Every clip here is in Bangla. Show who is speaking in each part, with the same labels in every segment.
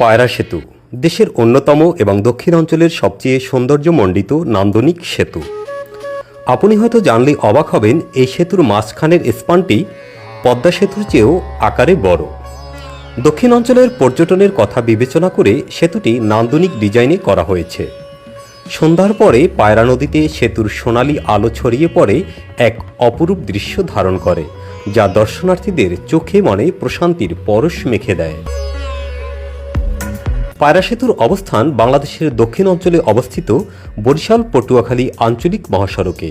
Speaker 1: পায়রা সেতু, দেশের অন্যতম এবং দক্ষিণ অঞ্চলের সবচেয়ে সৌন্দর্যমণ্ডিত নান্দনিক সেতু। আপনি হয়তো জানলে অবাক হবেন, এই সেতুর মাঝখানের স্পানটি পদ্মা সেতুর চেয়েও আকারে বড়। দক্ষিণ অঞ্চলের পর্যটনের কথা বিবেচনা করে সেতুটি নান্দনিক ডিজাইনে করা হয়েছে। সন্ধ্যার পরে পায়রা নদীতে সেতুর সোনালি আলো ছড়িয়ে পড়ে এক অপরূপ দৃশ্য ধারণ করে, যা দর্শনার্থীদের চোখে মনে প্রশান্তির পরশ মেখে দেয়। পায়রা সেতুর অবস্থান বাংলাদেশের দক্ষিণ অঞ্চলে অবস্থিত বরিশাল, পটুয়াখালী আঞ্চলিক মহাসড়কে।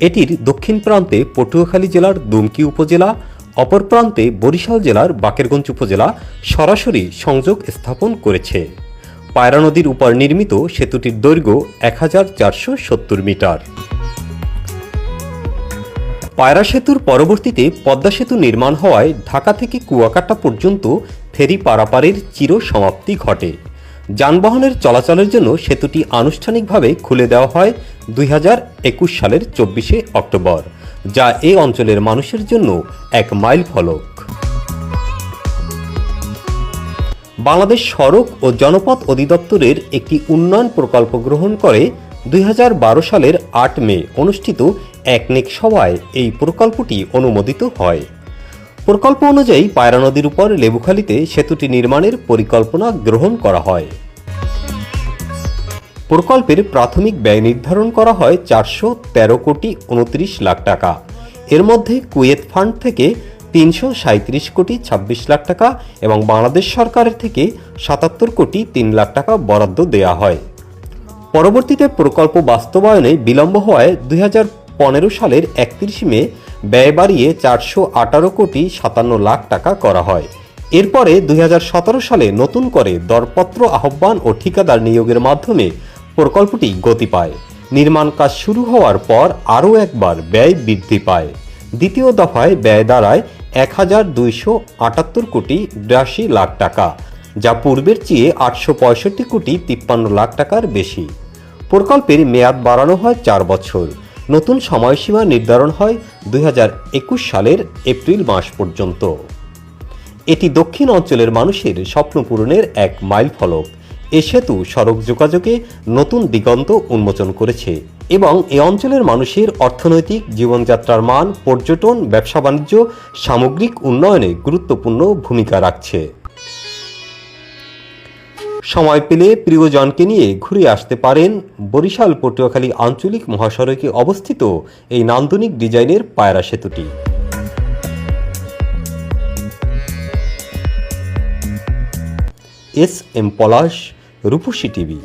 Speaker 1: এটির দক্ষিণ প্রান্তে পটুয়াখালী জেলার দুমকি উপজেলা, অপর প্রান্তে বরিশাল জেলার বাকেরগঞ্জ উপজেলা সরাসরি সংযোগ স্থাপন করেছে। পায়রা নদীর উপর নির্মিত সেতুটির দৈর্ঘ্য এক হাজার চারশো সত্তর মিটার। পায়রা সেতুর পরবর্তীতে পদ্মা সেতু নির্মাণ হওয়ায় ঢাকা থেকে কুয়াকাটা পর্যন্ত ফেরি পারাপারের চির সমাপ্তি ঘটে। যানবাহনের চলাচলের জন্য সেতুটি আনুষ্ঠানিকভাবে খুলে দেওয়া হয় দুই হাজার একুশ সালের চব্বিশে অক্টোবর, যা এই অঞ্চলের মানুষের জন্য এক মাইল ফলক। বাংলাদেশ সড়ক ও জনপথ অধিদপ্তরের একটি উন্নয়ন প্রকল্প গ্রহণ করে দুই হাজার বারো সালের আট মে অনুষ্ঠিত একনেক সভায় এই প্রকল্পটি অনুমোদিত হয়। প্রকল্প অনুযায়ী পায়রা নদীর উপর লেবুখালিতে সেতুটি নির্মাণের পরিকল্পনা গ্রহণ করা হয়। প্রকল্পের প্রাথমিক ব্যয় নির্ধারণ করা হয় চারশো তেরো কোটি উনত্রিশ লাখ টাকা। এর মধ্যে কুয়েত ফান্ড থেকে তিনশো সাঁত্রিশ কোটি ছাব্বিশ লাখ টাকা এবং বাংলাদেশ সরকারের থেকে সাতাত্তর কোটি তিন লাখ টাকা বরাদ্দ দেওয়া হয়। পরবর্তীতে প্রকল্প বাস্তবায়নে বিলম্ব হওয়ায় দুই হাজার পনেরো সালের একত্রিশ মে ব্যয় বাড়িয়ে চারশো আঠারো কোটি সাতান্ন লাখ টাকা করা হয়। এরপরে দুই হাজার সতেরো সালে নতুন করে দরপত্র, আহ্বান ও ঠিকাদার নিয়োগের মাধ্যমে প্রকল্পটি গতি পায়। নির্মাণ কাজ শুরু হওয়ার পর আরও একবার ব্যয় বৃদ্ধি পায়। দ্বিতীয় দফায় ব্যয় দাঁড়ায় এক হাজার দুইশো আটাত্তর কোটি বিরাশি লাখ টাকা। যা পূর্বের চেয়ে আটশো পঁয়ষট্টি কোটি তিপ্পান্ন লাখ টাকার বেশি। প্রকল্পের মেয়াদ বাড়ানো হয় চার বছর। নতুন সময়সীমা নির্ধারণ হয় দুই হাজার একুশ সালের এপ্রিল মাস পর্যন্ত। এটি দক্ষিণ অঞ্চলের মানুষের স্বপ্ন পূরণের এক মাইল ফলক। এ সেতু সড়ক যোগাযোগে নতুন দিগন্ত উন্মোচন করেছে এবং এ অঞ্চলের মানুষের অর্থনৈতিক জীবনযাত্রার মান, পর্যটন ব্যবসা বাণিজ্য সামগ্রিক উন্নয়নে গুরুত্বপূর্ণ ভূমিকা রাখছে। সময় পেলে প্রিয়জনকে নিয়ে ঘুরে আসতে পারেন বরিশাল, পটুয়াখালী আঞ্চলিক মহাসড়কে অবস্থিত এই নান্দনিক ডিজাইনের পায়রা সেতুটি। S M Palash, Rupsi TV.